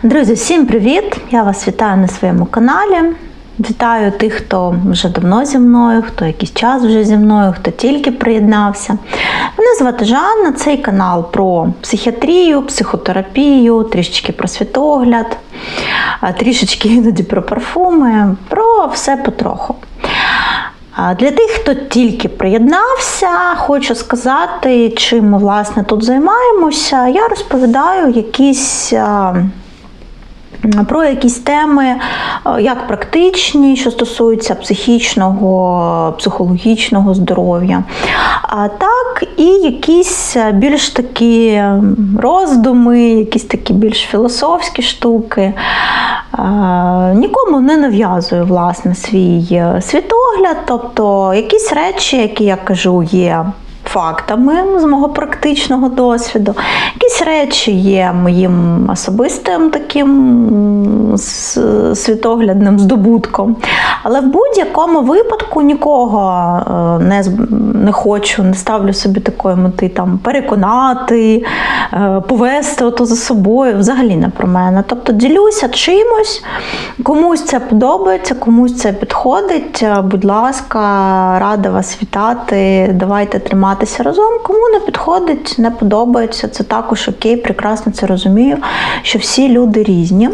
Друзі, всім привіт! Я вас вітаю на своєму каналі. Вітаю тих, хто вже давно зі мною, хто якийсь час вже зі мною, хто тільки приєднався. Мене звати Жанна, цей канал про психіатрію, психотерапію, трішечки про світогляд, трішечки іноді про парфуми, про все потроху. Для тих, хто тільки приєднався, хочу сказати, чим ми власне тут займаємося. Я розповідаю якісь. Про якісь теми, е, як практичні, що стосуються психічного, психологічного здоров'я, так і якісь більш такі роздуми, якісь такі більш філософські штуки. Е, Нікому не нав'язую власне свій е, світогляд, тобто якісь речі, які я кажу, є фактами з мого практичного досвіду. Якісь речі є моїм особистим таким світоглядним здобутком. Але в будь-якому випадку нікого е, не, не хочу, не ставлю собі такої мети там переконати, е, повести ото за собою. Взагалі не про мене. Тобто ділюся чимось, комусь це подобається, комусь це підходить. Е, Будь ласка, рада вас вітати. Давайте триматися разом. Кому не підходить, не подобається, це також окей, прекрасно це розумію, що всі люди різні.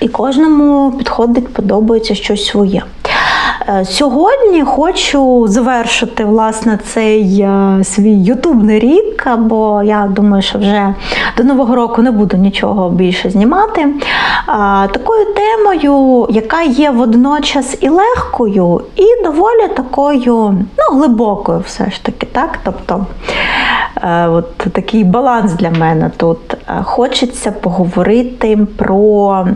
І кожному підходить, подобається щось своє. Е, Сьогодні хочу завершити власне цей е, свій ютубний рік, бо я думаю, що вже до нового року не буду нічого більше знімати. Е, Такою темою, яка є водночас і легкою, і доволі такою ну, глибокою, все ж таки, так? Тобто от такий баланс для мене тут. Хочеться поговорити про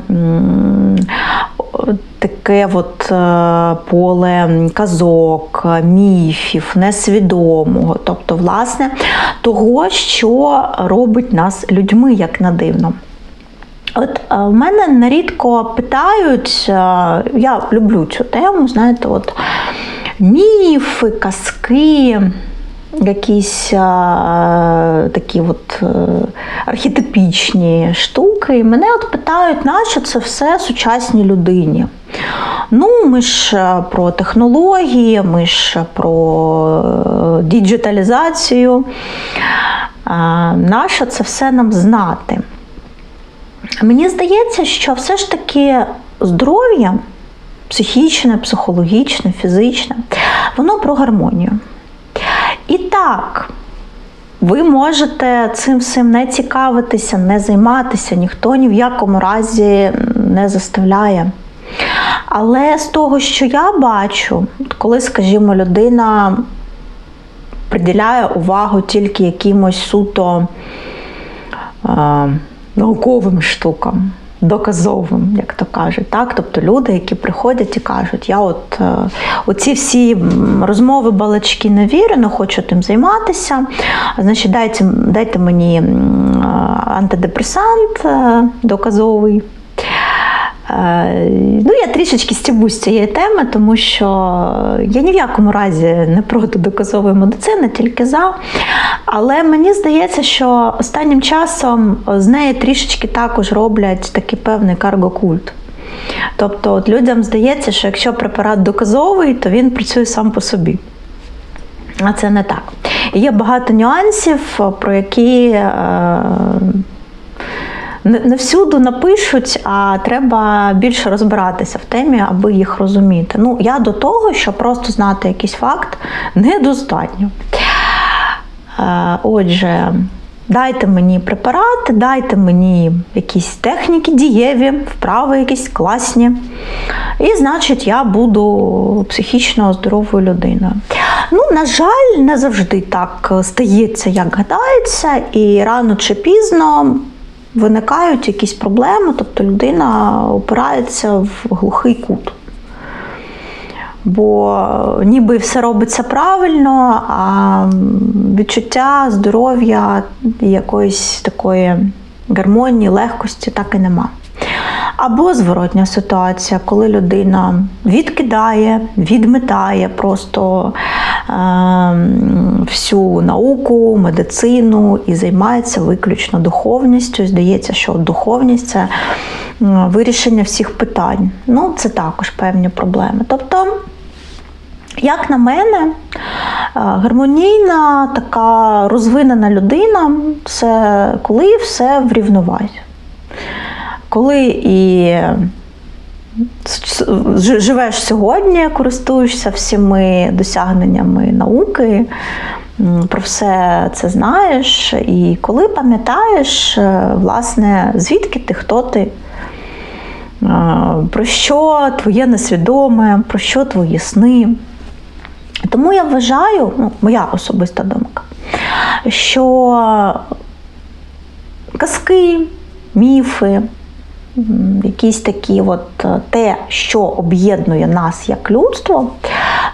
таке от е, поле казок, міфів, несвідомого, тобто, власне, того, що робить нас людьми, як на дивно. От е, в мене нерідко питають, е, я люблю цю тему, знаєте, от міфи, казки, якісь е, такі от е, архетипічні штуки. І мене от питають, нащо це все сучасній людині? Ну, ми ж е, про технології, ми ж про е, діджиталізацію. А, Нащо це все нам знати? Мені здається, що все ж таки здоров'я психічне, психологічне, фізичне, воно про гармонію. І так, ви можете цим всім не цікавитися, не займатися, ніхто ні в якому разі не заставляє. Але з того, що я бачу, коли, скажімо, людина приділяє увагу тільки якимось суто е, науковим штукам, доказовим, як то кажуть. Так? Тобто люди, які приходять і кажуть, я от е, оці всі розмови, балачки не вірю, не хочу тим займатися. Значить, дайте, дайте мені е, антидепресант е, доказовий. Е, Ну, я трішечки стібусь цієї теми, тому що я ні в якому разі не проти доказової медицини, тільки за. Але мені здається, що останнім часом з неї трішечки також роблять такий певний каргокульт. Тобто, от людям здається, що якщо препарат доказовий, то він працює сам по собі. А це не так. Є багато нюансів, про які е, не всюди напишуть, а треба більше розбиратися в темі, аби їх розуміти. Ну, я до того, що просто знати якийсь факт, недостатньо. Е, Отже, дайте мені препарати, дайте мені якісь техніки дієві, вправи якісь класні. І, значить, я буду психічно здоровою людиною. Ну, на жаль, не завжди так стається, як гадається, і рано чи пізно виникають якісь проблеми, тобто людина опирається в глухий кут. Бо ніби все робиться правильно, а відчуття здоров'я якоїсь такої гармонії, легкості так і нема. Або зворотня ситуація, коли людина відкидає, відмітає просто всю науку, медицину і займається виключно духовністю. Здається, що духовність це вирішення всіх питань. Ну, це також певні проблеми. Тобто, як на мене, гармонійна така розвинена людина це коли все в. Коли і живеш сьогодні, користуєшся всіми досягненнями науки, про все це знаєш, і коли пам'ятаєш, власне, звідки ти, хто ти, про що твоє несвідоме, про що твої сни. Тому я вважаю, ну, моя особиста думка, що казки, міфи, якісь такі, от е, те, що об'єднує нас як людство,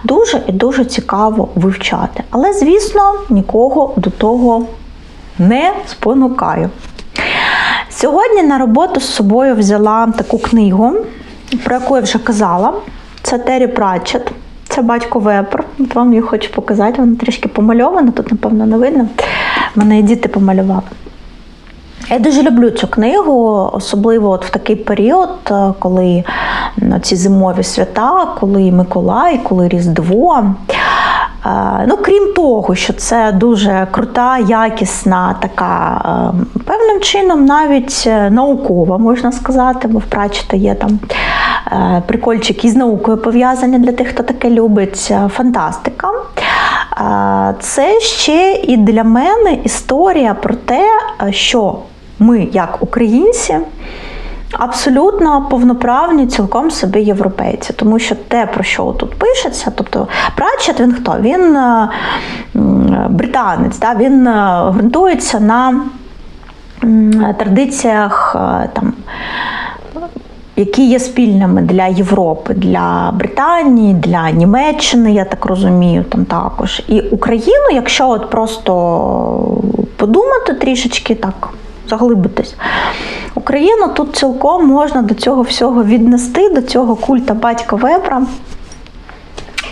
дуже і дуже цікаво вивчати. Але, звісно, нікого до того не спонукаю. Сьогодні на роботу з собою взяла таку книгу, про яку я вже казала. Це Террі Пратчет. Це батько Вепр. От вам її хочу показати, вона трішки помальована, тут, напевно, не видно. Мене і діти помалювали. Я дуже люблю цю книгу, особливо от в такий період, е, коли ці зимові свята, коли Миколай, коли Різдво. Е, ну, Крім того, що це дуже крута, якісна, така е, певним чином навіть наукова, можна сказати, бо в Прачета є там прикольчики із наукою пов'язані для тих, хто таке любить. Фантастика. Це ще і для мене історія про те, що ми, як українці, абсолютно повноправні, цілком собі європейці. Тому що те, про що тут пишеться, тобто Пратчет, він хто? Він британець, да? він ґрунтується на традиціях там. Які є спільними для Європи, для Британії, для Німеччини, я так розумію, там також. І Україну, якщо от просто подумати трішечки так заглибитись. Україну тут цілком можна до цього всього віднести, до цього культа батька Вебра.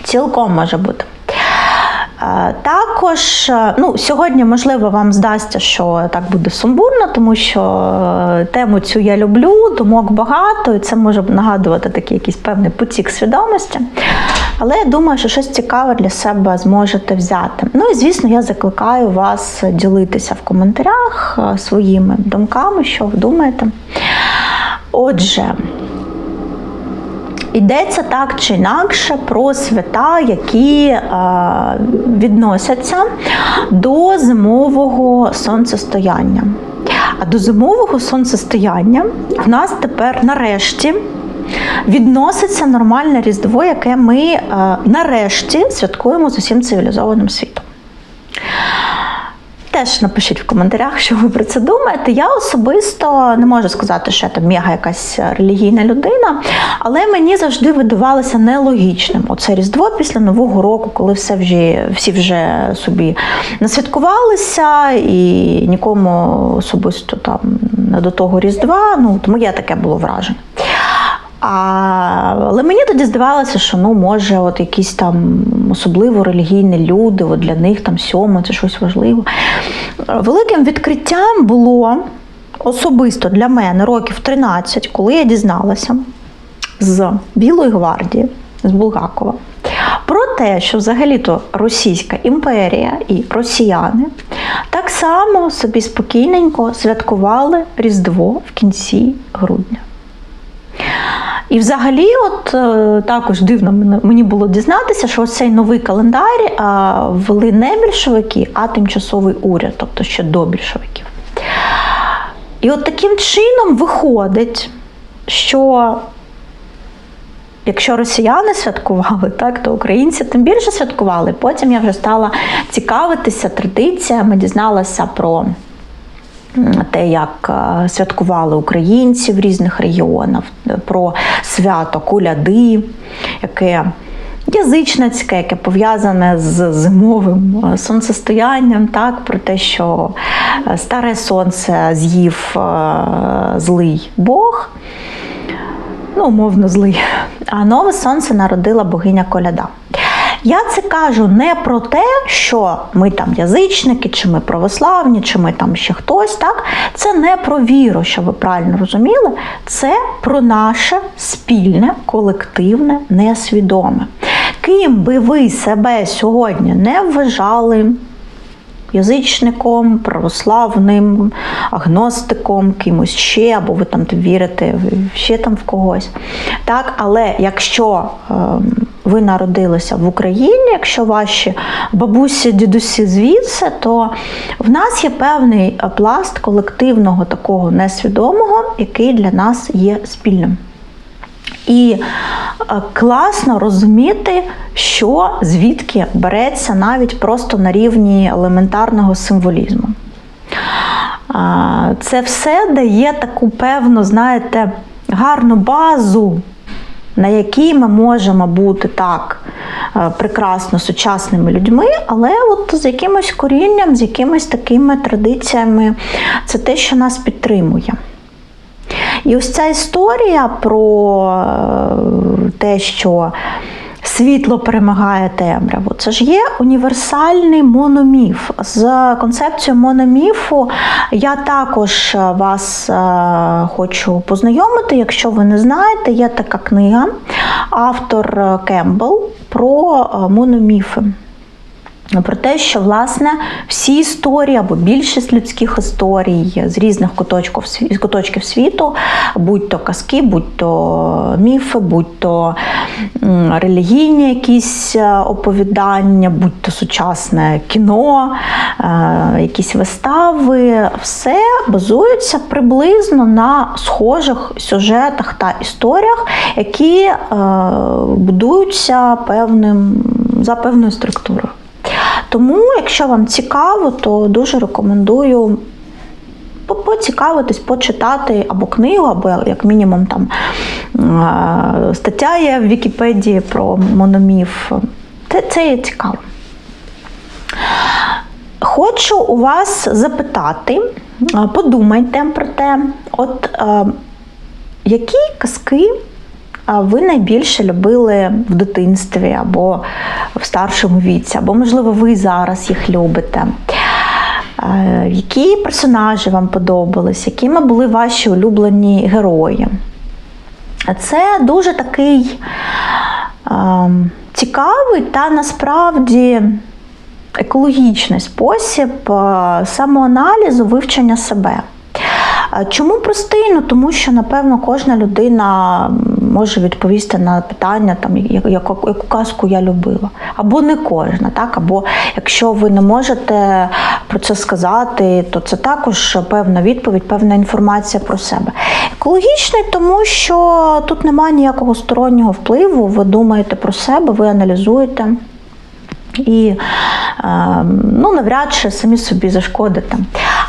Цілком може бути. Е, також е, ну, сьогодні, можливо, вам здасться, що так буде сумбурно, тому що е, тему цю я люблю, думок багато, і це може нагадувати такий якийсь певний потік свідомості. Але я думаю, що щось цікаве для себе зможете взяти. Ну і звісно, я закликаю вас ділитися в коментарях своїми думками, що ви думаєте. Отже. Йдеться так чи інакше про свята, які е, відносяться до зимового сонцестояння. А до зимового сонцестояння в нас тепер нарешті відноситься нормальне різдво, яке ми е, нарешті святкуємо з усім цивілізованим світом. Теж напишіть в коментарях, що ви про це думаєте. Я особисто не можу сказати, що я там мега якась релігійна людина, але мені завжди видавалося нелогічним. Оце Різдво після Нового року, коли все вже, всі вже собі насвяткувалися і нікому особисто там не до того Різдва. Ну, тому я таке було враження. А, Але мені тоді здавалося, що ну може, от якісь там особливо релігійні люди, от для них там сьомо, це щось важливе. Великим відкриттям було особисто для мене років 13, коли я дізналася з Білої гвардії, з Булгакова, про те, що взагалі-то Російська імперія і росіяни так само собі спокійненько святкували Різдво в кінці грудня. І взагалі, от е, також дивно мені було дізнатися, що цей новий календар ввели не більшовики, а тимчасовий уряд, тобто ще до більшовиків. І от таким чином виходить, що якщо росіяни святкували, так, то українці тим більше святкували. Потім я вже стала цікавитися традиціями, дізналася про те, як е, святкували українці в різних регіонах, про свято Куляди, яке язичницьке, яке пов'язане з зимовим е, сонцестоянням, так, про те, що е, старе сонце з'їв злий Бог. Ну, умовно злий. А нове сонце народила богиня Коляда. Я це кажу не про те, що ми там язичники, чи ми православні, чи ми там ще хтось. Так? Це не про віру, що ви правильно розуміли. Це про наше спільне, колективне, несвідоме. Ким би ви себе сьогодні не вважали, язичником, православним, агностиком, кимось ще, або ви там вірите ще там в когось. Так, Але якщо е, ви народилися в Україні, якщо ваші бабусі, дідусі звідси, то в нас є певний пласт колективного такого несвідомого, який для нас є спільним. І е, класно розуміти, що звідки береться навіть просто на рівні елементарного символізму. Це все дає таку певну, знаєте, гарну базу, на якій ми можемо бути так е, прекрасно сучасними людьми, але от з якимось корінням, з якимись такими традиціями, це те, що нас підтримує. І ось ця історія про е, те, що світло перемагає темряву, це ж є універсальний мономіф. З концепцією мономіфу я також вас е, хочу познайомити. Якщо ви не знаєте, є така книга, автор Кембл про е, мономіфи про те, що власне всі історії або більшість людських історій з різних куточків куточків світу, будь-то казки, будь-то міфи, будь-то релігійні якісь е, оповідання, будь-то сучасне кіно, е, якісь вистави, все базується приблизно на схожих сюжетах та історіях, які е, будуються певним за певною структурою. Тому, якщо вам цікаво, то дуже рекомендую поцікавитись, почитати або книгу, або як мінімум там стаття є в Вікіпедії про мономіф. Це, це є цікаво. Хочу у вас запитати, подумайте про те, от які казки ви найбільше любили в дитинстві або в старшому віці, або, можливо, ви зараз їх любите. Які персонажі вам подобались, якими були ваші улюблені герої? Це дуже такий е, цікавий та насправді екологічний спосіб самоаналізу вивчення себе. Чому простий? Ну тому що, напевно, кожна людина може відповісти на питання, там, яку, яку казку я любила. Або не кожна, так? Або якщо ви не можете про це сказати, то це також певна відповідь, певна інформація про себе. Екологічний, тому що тут немає ніякого стороннього впливу, ви думаєте про себе, ви аналізуєте. І ну, навряд чи самі собі зашкодите.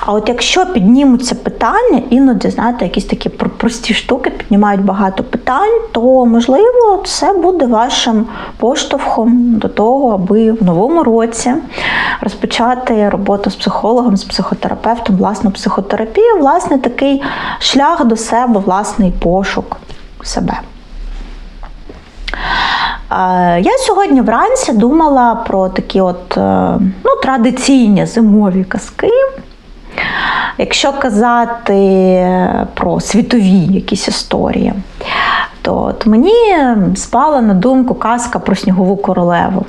А от якщо піднімуться питання, іноді, знаєте, якісь такі прості штуки піднімають багато питань, то можливо це буде вашим поштовхом до того, аби в новому році розпочати роботу з психологом, з психотерапевтом, власну психотерапію, власне, такий шлях до себе, власний пошук себе. Я сьогодні вранці думала про такі от е, ну, традиційні зимові казки. Якщо казати про світові якісь історії, то от мені спала на думку казка про снігову королеву.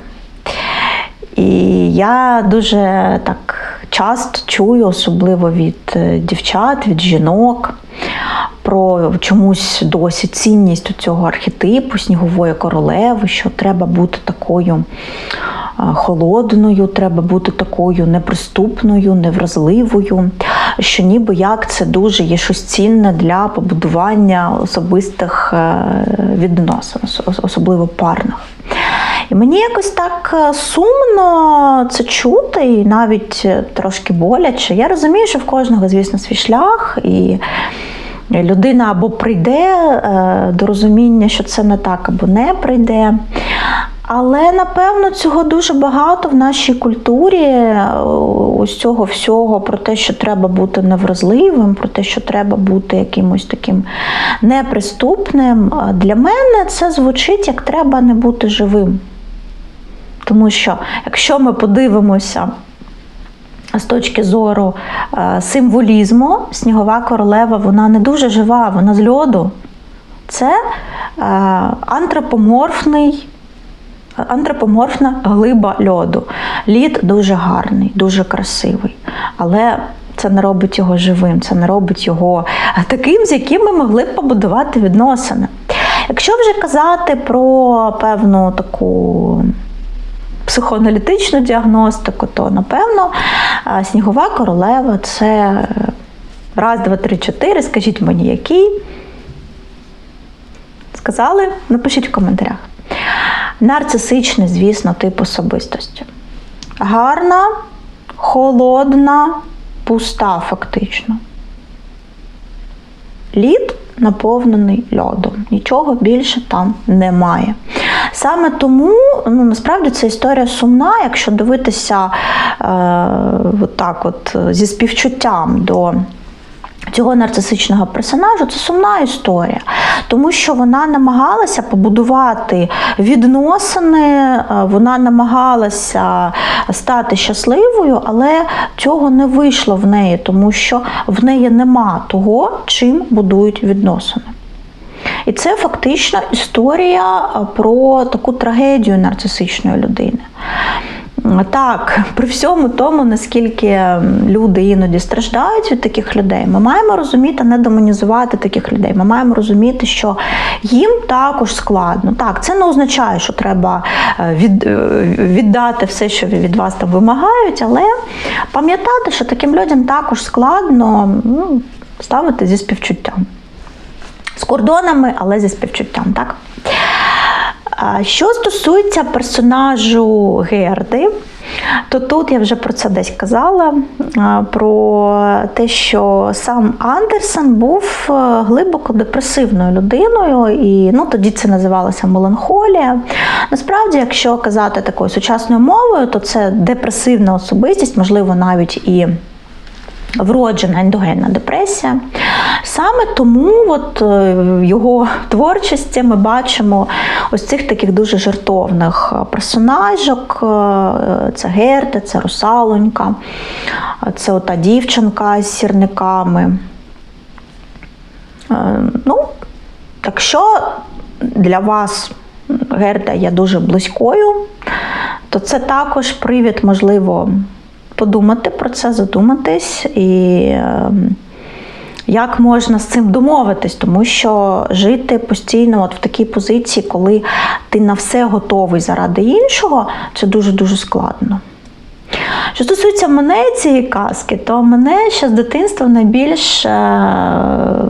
І я дуже так часто чую, особливо від е, дівчат, від жінок, про чомусь досі цінність цього архетипу снігової королеви, що треба бути такою холодною, треба бути такою неприступною, невразливою, що ніби як це дуже є щось цінне для побудування особистих е, відносин, особливо парних. І мені якось так е, сумно це чути, і навіть е, трошки боляче. Я розумію, що в кожного, звісно, свій шлях, і людина або прийде до розуміння, що це не так, або не прийде. Але напевно цього дуже багато в нашій культурі, е, ось цього всього про те, що треба бути невразливим, про те, що треба бути якимось таким неприступним. Для мене це звучить як треба не бути живим. Тому що якщо ми подивимося з точки зору е, символізму, снігова королева вона не дуже жива, вона з льоду. Це е, антропоморфний. Антропоморфна глиба льоду. Лід дуже гарний, дуже красивий. Але це не робить його живим, це не робить його таким, з яким ми могли б побудувати відносини. Якщо вже казати про певну таку психоаналітичну діагностику, то напевно е, снігова королева це е, раз, два, три, чотири. Скажіть мені, який. Сказали? Напишіть в коментарях. Нарцисичний, звісно, тип особистості. Гарна, холодна, пуста, фактично. Лід наповнений льодом. Нічого більше там немає. Саме тому ну, насправді це історія сумна, якщо дивитися е, так от, зі співчуттям до. Цього нарцисичного персонажу це сумна історія, тому що вона намагалася побудувати відносини, е, вона намагалася стати щасливою, але цього не вийшло в неї, тому що в неї нема того, чим будують відносини. І це фактично історія е, про таку трагедію нарцисичної людини. Так, при всьому тому, наскільки люди іноді страждають від таких людей, ми маємо розуміти, не демонізувати таких людей. Ми маємо розуміти, що їм також складно. Так, це не означає, що треба е, від, е, віддати все, що від вас там вимагають, але пам'ятати, що таким людям також складно ну, ставити зі співчуттям. З кордонами, але зі співчуттям, так? Що стосується персонажу Герди, то тут я вже про це десь казала: про те, що сам Андерсен був е, глибоко депресивною людиною, і ну, тоді це називалося меланхолія. Насправді, якщо казати такою сучасною мовою, то це депресивна особистість, можливо, навіть і вроджена ендогенна депресія. Саме тому от е, його творчості ми бачимо ось цих таких дуже жартовних персонажок. Е, це Герда, це русалонька, це ота дівчинка з сірниками. Е, ну, Якщо для вас Герда є дуже близькою, то це також привід, можливо, подумати про це, задуматись і ем, як можна з цим домовитись, тому що жити постійно от в такій позиції, коли ти на все готовий заради іншого, це дуже-дуже складно. Що стосується мене цієї казки, то мене ще з дитинства найбільш, е,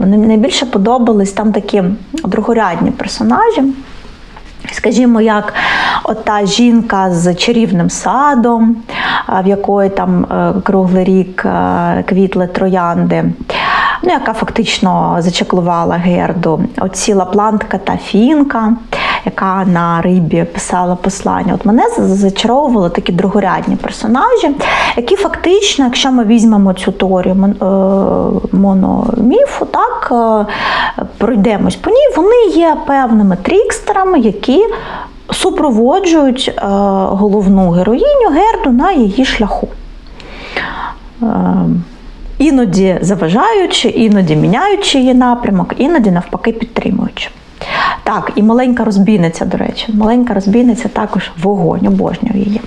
найбільше подобались там такі другорядні персонажі. Скажімо, як ота жінка з чарівним садом, в якої там е, круглий рік е, квітли троянди, ну, яка фактично зачеклувала Герду, оці Лаплантка та Фінка, яка на рибі писала послання. От Мене зачаровували такі другорядні персонажі, які фактично, якщо ми візьмемо цю теорію е, мономіфу, так, пройдемось по ній, вони є певними трікстерами, які супроводжують е, головну героїню Герду на її шляху. Е, іноді заважаючи, іноді міняючи її напрямок, іноді навпаки підтримуючи. Так, і маленька розбійниця, до речі, маленька розбійниця також вогонь, обожнюю її.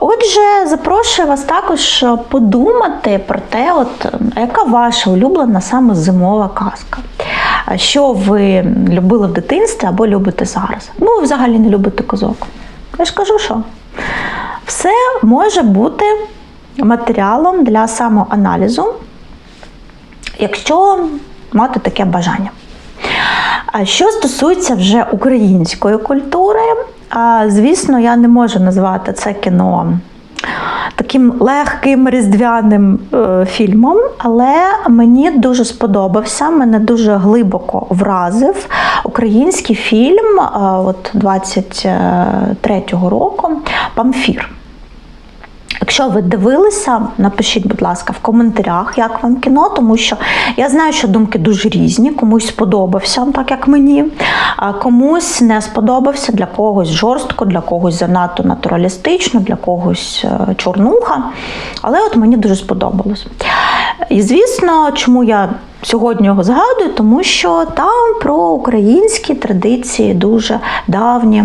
Отже, запрошую вас також подумати про те, от, яка ваша улюблена саме зимова казка що ви любили в дитинстві або любите зараз. Ну, ви взагалі не любите козок. Я ж кажу, що все може бути матеріалом для самоаналізу, якщо мати таке бажання. А що стосується вже української культури, звісно, я не можу назвати це кіно таким легким різдвяним е, фільмом, але мені дуже сподобався, мене дуже глибоко вразив український фільм е, от 23-го року Памфір. Якщо ви дивилися, напишіть, будь ласка, в коментарях, як вам кіно, тому що я знаю, що думки дуже різні. Комусь сподобався, так як мені, а комусь не сподобався, для когось жорстко, для когось занадто натуралістично, для когось е, чорнуха. Але от мені дуже сподобалось. І звісно, чому я сьогодні його згадую, тому що там про українські традиції дуже давні,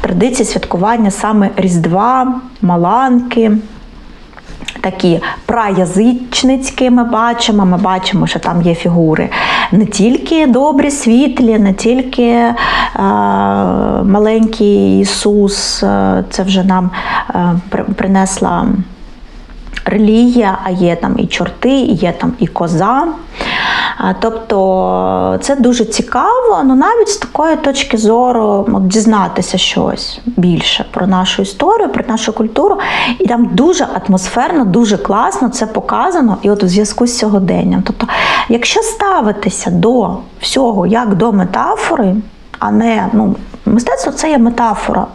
традиції святкування саме Різдва, Маланки. Такі праязичницькі ми бачимо. Ми бачимо, що там є фігури не тільки добрі, світлі, не тільки е, маленький Ісус, е, це вже нам е, при- принесла релігія, а є там і чорти, є там і коза. Тобто це дуже цікаво, ну навіть з такої точки зору от, дізнатися щось більше про нашу історію, про нашу культуру. І там дуже атмосферно, дуже класно це показано, і от у зв'язку з сьогоденням. Тобто, якщо ставитися до всього як до метафори, а не ну, мистецтво це є метафора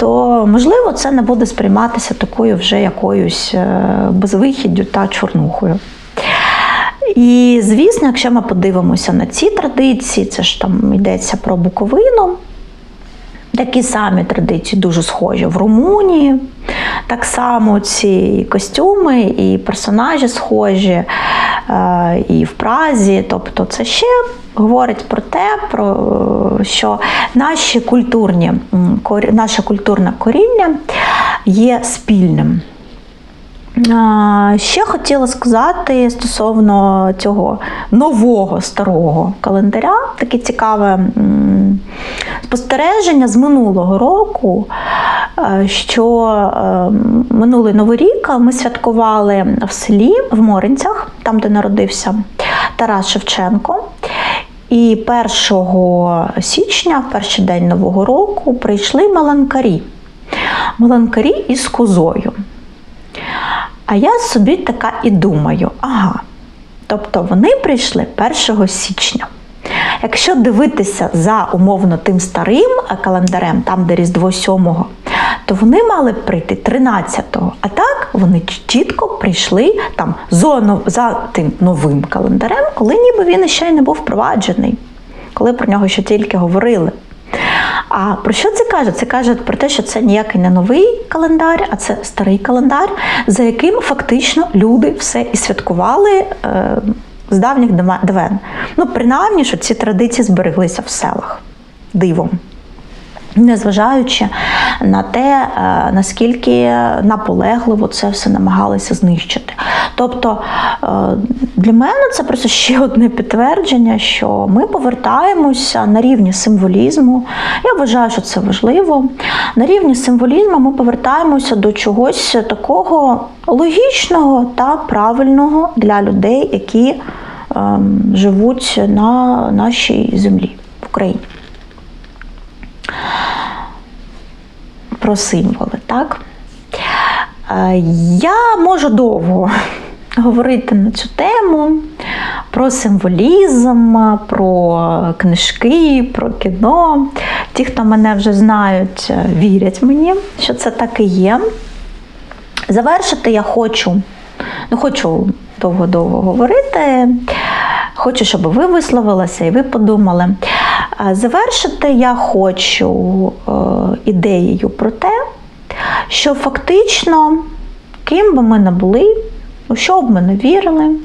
то можливо це не буде сприйматися такою вже якоюсь е, безвихіддю та чорнухою. І звісно, якщо ми подивимося на ці традиції, це ж там йдеться про Буковину. Такі самі традиції дуже схожі в Румунії. Так само ці костюми і персонажі схожі е, і в Празі. Тобто, це ще говорить про те, про е, що наші культурні, наше культурне коріння є спільним. Ще хотіла сказати стосовно цього нового старого календаря, таке цікаве спостереження з минулого року, е, що е, минулий новий рік ми святкували в селі в Моринцях, там де народився Тарас Шевченко. І 1 січня, в перший день Нового року, прийшли маланкарі. Маланкарі із козою. А я собі така і думаю: ага, тобто вони прийшли 1 січня. Якщо дивитися за умовно тим старим календарем, там де Різдво 7-го, то вони мали б прийти 13-го. А так вони чітко прийшли там за тим новим календарем, коли ніби він ще й не був впроваджений, коли про нього ще тільки говорили. А про що це каже? Це каже про те, що це ніякий не новий календар, а це старий календар, за яким фактично люди все і святкували е, з давніх давен. Ну, принаймні, що ці традиції збереглися в селах дивом. Незважаючи на те, е, наскільки наполегливо це все намагалися знищити. Тобто е, для мене це просто ще одне підтвердження, що ми повертаємося на рівні символізму. Я вважаю, що це важливо. На рівні символізму ми повертаємося до чогось такого логічного та правильного для людей, які ем, живуть на нашій землі в Україні. Про символи, так? Е, Я можу довго говорити на цю тему про символізм, про книжки, про кіно. Ті, хто мене вже знають, вірять мені, що це так і є. Завершити я хочу, не хочу довго-довго говорити. Хочу, щоб ви висловилися і ви подумали. Завершити я хочу е, ідеєю про те, що фактично, ким би ми не були, у що б ми не вірили,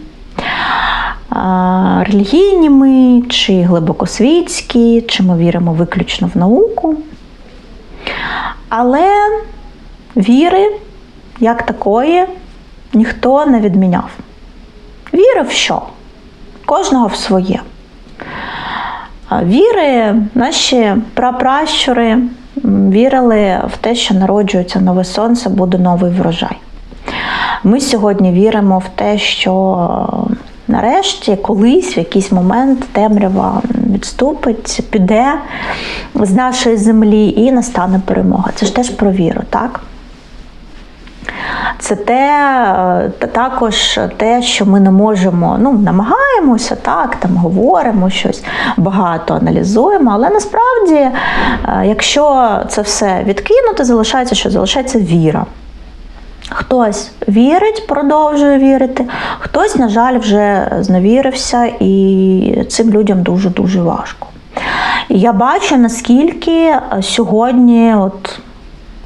релігійні ми чи глибокосвітські, чи ми віримо виключно в науку. Але віри як такої ніхто не відміняв. Віри в що? Кожного в своє. Віри, наші прапращури вірили в те, що народжується нове сонце, буде новий врожай. Ми сьогодні віримо в те, що е, нарешті колись в якийсь момент темрява відступить, піде з нашої землі і настане перемога. Це ж теж про віру, так? Це те, е, також те, що ми не можемо, ну, намагаємося, так, там говоримо щось, багато аналізуємо, але насправді, е, якщо це все відкинути, залишається що? Залишається віра. Хтось вірить, продовжує вірити, хтось, на жаль, вже зневірився, і цим людям дуже-дуже важко. І я бачу, наскільки сьогодні, от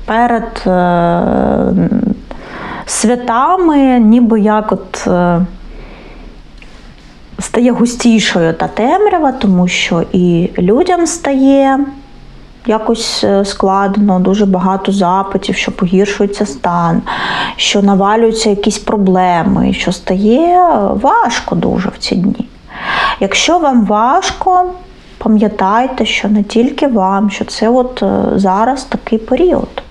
перед е, святами, ніби як от. Е, стає густішою та темрява, тому що і людям стає якось е, складно, дуже багато запитів, що погіршується стан, що навалюються якісь проблеми, що стає важко дуже в ці дні. Якщо вам важко, пам'ятайте, що не тільки вам, що це от е, зараз такий період.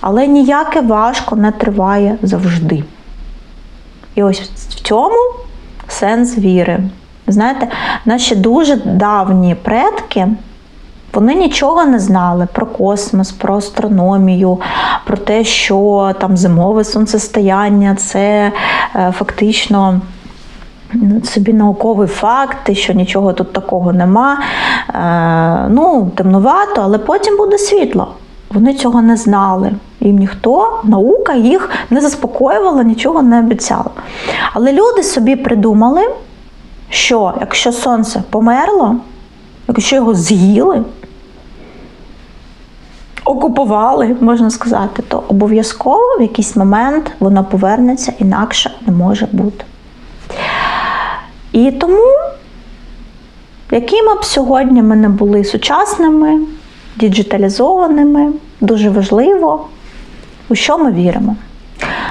Але ніяке важко не триває завжди. І ось в цьому сенс віри. Знаєте, наші дуже давні предки. Вони нічого не знали про космос, про астрономію, про те, що там зимове сонцестояння це е, фактично собі науковий факт, що нічого тут такого нема. Е, ну, темнувато, але потім буде світло. Вони цього не знали. Їм ніхто, наука їх не заспокоювала, нічого не обіцяла. Але люди собі придумали, що якщо сонце померло, якщо його з'їли, окупували, можна сказати, то обов'язково в якийсь момент воно повернеться, інакше не може бути. І тому, якими б сьогодні ми не були сучасними, діджиталізованими, дуже важливо, у що ми віримо.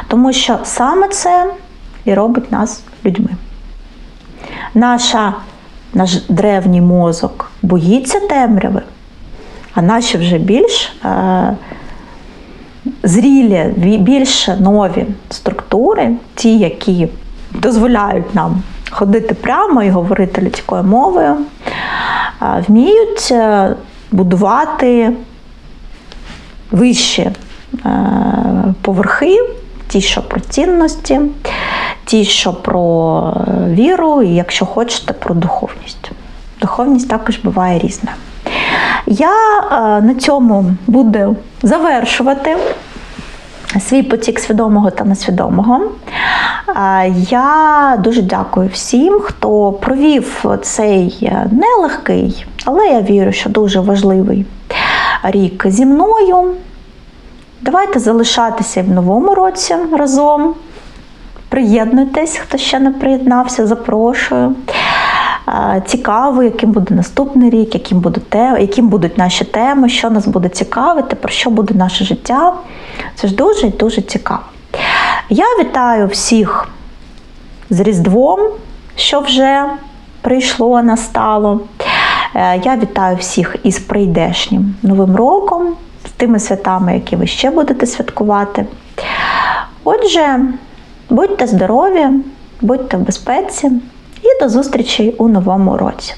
Тому що саме це і робить нас людьми. Наша, Наш древній мозок боїться темряви, а наші вже більш е, зрілі, більш нові структури, ті, які дозволяють нам ходити прямо і говорити людською мовою, е, вміють е, будувати вищі е, поверхи, ті, що про цінності, ті, що про е, віру, і якщо хочете, про духовність. Духовність також буває різна. Я е, на цьому буду завершувати свій потік свідомого та несвідомого. Я дуже дякую всім, хто провів цей нелегкий, але я вірю, що дуже важливий рік зі мною. Давайте залишатися і в новому році разом. Приєднуйтесь, хто ще не приєднався, запрошую. Цікаво, яким буде наступний рік, яким буде те, яким будуть наші теми, що нас буде цікавити, про що буде наше життя. Це ж дуже і дуже цікаво. Я вітаю всіх з Різдвом, що вже прийшло, настало. Е, я вітаю всіх із прийдешнім Новим роком, з тими святами, які ви ще будете святкувати. Отже, будьте здорові, будьте в безпеці і до зустрічі у новому році.